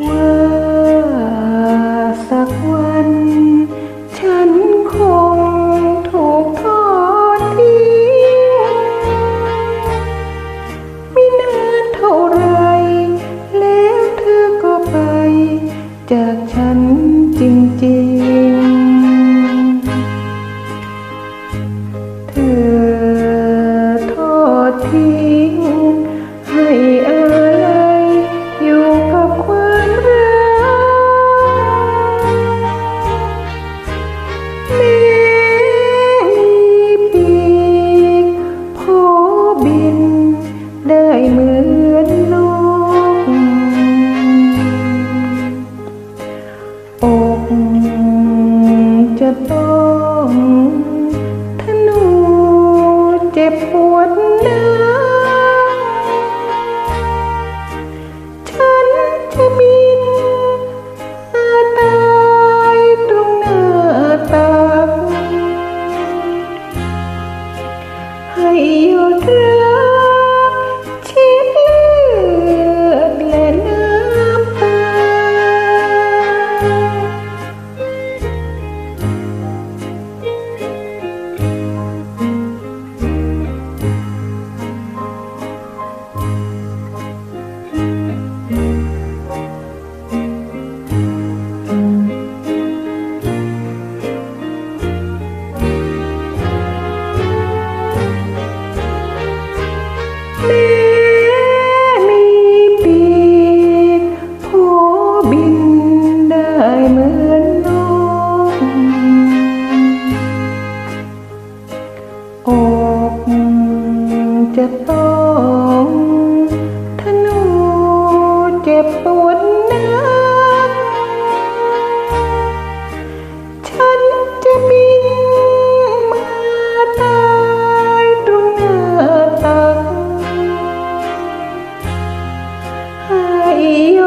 ว่าสักวัน ฉันคงถูกทอดทิ้งไม่นานเท่าไร แล้วเธอก็ไปจาก็บปวดนะฉันจะมีอาตายตรงหน้าตาให้หยุดรั อกจะต้องธนูเจ็บปวดนักฉันจะบินมาตายตรงหน้าตักให้ย